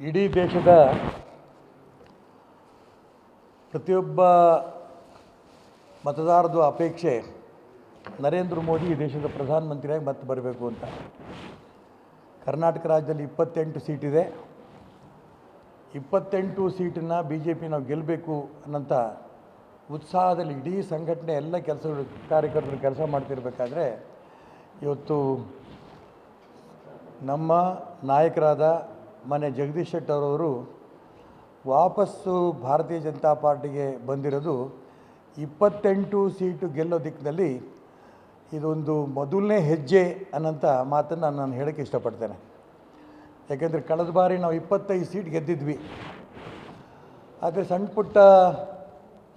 ಇಡೀ ದೇಶದ ಪ್ರತಿಯೊಬ್ಬ ಮತದಾರದು ಅಪೇಕ್ಷೆ ನರೇಂದ್ರ ಮೋದಿ ಈ ದೇಶದ ಪ್ರಧಾನಮಂತ್ರಿಯಾಗಿ ಮತ್ತೆ ಬರಬೇಕು ಅಂತ. ಕರ್ನಾಟಕ ರಾಜ್ಯದಲ್ಲಿ ಇಪ್ಪತ್ತೆಂಟು ಸೀಟಿದೆ ಇಪ್ಪತ್ತೆಂಟು ಸೀಟನ್ನು ಬಿ ಜೆ ಪಿ ನಾವು ಗೆಲ್ಲಬೇಕು ಅನ್ನಂಥ ಉತ್ಸಾಹದಲ್ಲಿ ಇಡೀ ಸಂಘಟನೆ ಎಲ್ಲ ಕೆಲಸ ಕಾರ್ಯಕರ್ತರು ಕೆಲಸ ಮಾಡ್ತಿರ್ಬೇಕಾದ್ರೆ ಇವತ್ತು ನಮ್ಮ ನಾಯಕರಾದ ಮನೆ ಜಗದೀಶ್ ಶೆಟ್ಟರ್ ಅವರು ವಾಪಸ್ಸು ಭಾರತೀಯ ಜನತಾ ಪಾರ್ಟಿಗೆ ಬಂದಿರೋದು ಇಪ್ಪತ್ತೆಂಟು ಸೀಟು ಗೆಲ್ಲೋ ದಿಕ್ಕಿನಲ್ಲಿ ಇದೊಂದು ಮೊದಲನೇ ಹೆಜ್ಜೆ ಅನ್ನೋಂಥ ಮಾತನ್ನು ನಾನು ಹೇಳೋಕ್ಕೆ ಇಷ್ಟಪಡ್ತೇನೆ. ಯಾಕೆಂದರೆ ಕಳೆದ ಬಾರಿ ನಾವು ಇಪ್ಪತ್ತೈದು ಸೀಟ್ ಗೆದ್ದಿದ್ವಿ. ಆದರೆ ಸಣ್ಣ ಪುಟ್ಟ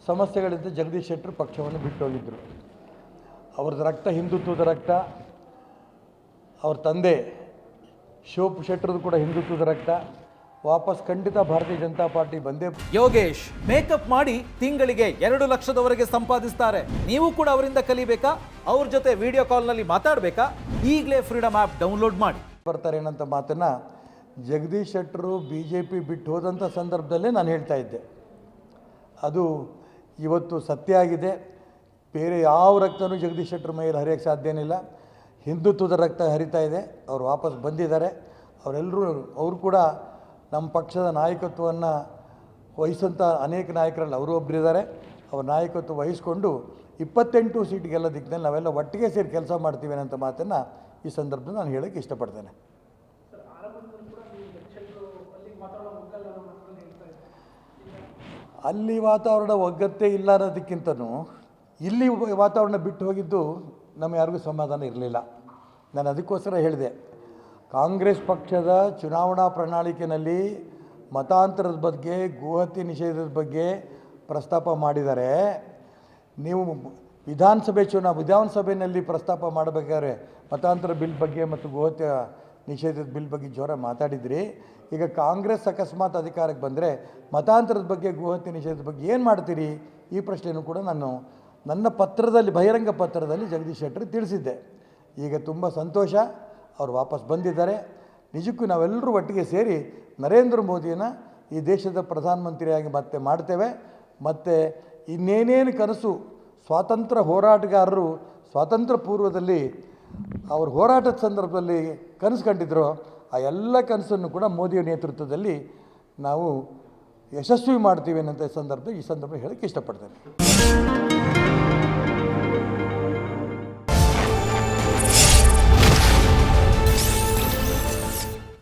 ಸಮಸ್ಯೆಗಳಿಂದ ಜಗದೀಶ್ ಶೆಟ್ಟರು ಪಕ್ಷವನ್ನು ಬಿಟ್ಟು ಹೋಗಿದ್ದರು ಅವ್ರದ್ದು ರಕ್ತ ಹಿಂದುತ್ವದ ರಕ್ತ, ಅವ್ರ ತಂದೆ ಶಿವಪ್ ಶೆಟ್ಟರ್ ಕೂಡ ಹಿಂದುತ್ವದ ರಕ್ತ. ವಾಪಸ್ ಖಂಡಿತ ಭಾರತೀಯ ಜನತಾ ಪಾರ್ಟಿ ಬಂದೇ ಯೋಗೇಶ್ ಮೇಕಪ್ ಮಾಡಿ ತಿಂಗಳಿಗೆ ಎರಡು ಲಕ್ಷದವರೆಗೆ ಸಂಪಾದಿಸ್ತಾರೆ. ನೀವು ಕೂಡ ಅವರಿಂದ ಕಲಿಬೇಕಾ? ಅವ್ರ ಜೊತೆ ವಿಡಿಯೋ ಕಾಲ್ನಲ್ಲಿ ಮಾತಾಡಬೇಕಾ? ಈಗಲೇ ಫ್ರೀಡಮ್ ಆ್ಯಪ್ ಡೌನ್ಲೋಡ್ ಮಾಡಿ. ಬರ್ತಾರೆ ಏನಂತ ಮಾತನ್ನು ಜಗದೀಶ್ ಶೆಟ್ಟರು ಬಿ ಜೆ ಪಿ ಬಿಟ್ಟು ಹೋದಂಥ ಸಂದರ್ಭದಲ್ಲೇ ನಾನು ಹೇಳ್ತಾ ಇದ್ದೆ. ಅದು ಇವತ್ತು ಸತ್ಯ ಆಗಿದೆ. ಬೇರೆ ಯಾವ ರಕ್ತನೂ ಜಗದೀಶ್ ಶೆಟ್ಟರ್ ಮೈಯಲ್ಲಿ ಹರಿಯೋಕ್ಕೆ ಸಾಧ್ಯನಿಲ್ಲ ಹಿಂದುತ್ವದ ರಕ್ತ ಹರಿತಾ ಇದೆ. ಅವರು ವಾಪಸ್ ಬಂದಿದ್ದಾರೆ. ಅವರೆಲ್ಲರೂ ಅವರು ಕೂಡ ನಮ್ಮ ಪಕ್ಷದ ನಾಯಕತ್ವವನ್ನು ವಹಿಸುವಂಥ ಅನೇಕ ನಾಯಕರಲ್ಲಿ ಅವರು ಒಬ್ಬರಿದ್ದಾರೆ ಅವ್ರ ನಾಯಕತ್ವ ವಹಿಸ್ಕೊಂಡು ಇಪ್ಪತ್ತೆಂಟು ಸೀಟ್ ಗೆಲ್ಲೋ ದಿಕ್ಕಿನಲ್ಲಿ ನಾವೆಲ್ಲ ಒಟ್ಟಿಗೆ ಸೇರಿ ಕೆಲಸ ಮಾಡ್ತೀವಿ ಅನ್ನೋಂಥ ಮಾತನ್ನು ಈ ಸಂದರ್ಭದಲ್ಲಿ ನಾನು ಹೇಳೋಕ್ಕೆ ಇಷ್ಟಪಡ್ತೇನೆ. ಅಲ್ಲಿ ವಾತಾವರಣ ಒಗ್ಗತ್ತೆ ಇಲ್ಲ ಅನ್ನೋದಕ್ಕಿಂತನೂ ಇಲ್ಲಿ ವಾತಾವರಣ ಬಿಟ್ಟು ಹೋಗಿದ್ದು ನಮ್ಮ ಯಾರಿಗೂ ಸಮಾಧಾನ ಇರಲಿಲ್ಲ. ನಾನು ಅದಕ್ಕೋಸ್ಕರ ಹೇಳಿದೆ, ಕಾಂಗ್ರೆಸ್ ಪಕ್ಷದ ಚುನಾವಣಾ ಪ್ರಣಾಳಿಕೆಯಲ್ಲಿ ಮತಾಂತರದ ಬಗ್ಗೆ, ಗೋಹತ್ಯೆ ನಿಷೇಧದ ಬಗ್ಗೆ ಪ್ರಸ್ತಾಪ ಮಾಡಿದರೆ, ನೀವು ವಿಧಾನಸಭೆ ಚುನಾವ ವಿಧಾನಸಭೆಯಲ್ಲಿ ಪ್ರಸ್ತಾಪ ಮಾಡಬೇಕಾದ್ರೆ ಮತಾಂತರ ಬಿಲ್ ಬಗ್ಗೆ ಮತ್ತು ಗೋಹತ್ಯ ನಿಷೇಧದ ಬಿಲ್ ಬಗ್ಗೆ ಜೋರ ಮಾತಾಡಿದ್ರಿ. ಈಗ ಕಾಂಗ್ರೆಸ್ ಅಕಸ್ಮಾತ್ ಅಧಿಕಾರಕ್ಕೆ ಬಂದರೆ ಮತಾಂತರದ ಬಗ್ಗೆ, ಗೋಹತ್ಯೆ ನಿಷೇಧದ ಬಗ್ಗೆ ಏನು ಮಾಡ್ತೀರಿ? ಈ ಪ್ರಶ್ನೆಯೂ ಕೂಡ ನಾನು ನನ್ನ ಪತ್ರದಲ್ಲಿ, ಬಹಿರಂಗ ಪತ್ರದಲ್ಲಿ ಜಗದೀಶ್ ಶೆಟ್ಟರ್ ತಿಳಿಸಿದ್ದೆ. ಈಗ ತುಂಬ ಸಂತೋಷ, ಅವರು ವಾಪಸ್ ಬಂದಿದ್ದಾರೆ. ನಿಜಕ್ಕೂ ನಾವೆಲ್ಲರೂ ಒಟ್ಟಿಗೆ ಸೇರಿ ನರೇಂದ್ರ ಮೋದಿಯನ್ನು ಈ ದೇಶದ ಪ್ರಧಾನಮಂತ್ರಿಯಾಗಿ ಮತ್ತೆ ಮಾಡ್ತೇವೆ. ಮತ್ತು ಇನ್ನೇನೇನು ಕನಸು ಸ್ವಾತಂತ್ರ್ಯ ಹೋರಾಟಗಾರರು ಸ್ವಾತಂತ್ರ್ಯ ಪೂರ್ವದಲ್ಲಿ ಅವ್ರ ಹೋರಾಟದ ಸಂದರ್ಭದಲ್ಲಿ ಕನಸು ಕಂಡಿದ್ರು, ಆ ಎಲ್ಲ ಕನಸನ್ನು ಕೂಡ ಮೋದಿಯ ನೇತೃತ್ವದಲ್ಲಿ ನಾವು ಯಶಸ್ವಿ ಮಾಡ್ತೀವಿ ಅನ್ನೋಂಥ ಸಂದರ್ಭ, ಈ ಸಂದರ್ಭ ಹೇಳೋಕ್ಕೆ ಇಷ್ಟಪಡ್ತೇನೆ.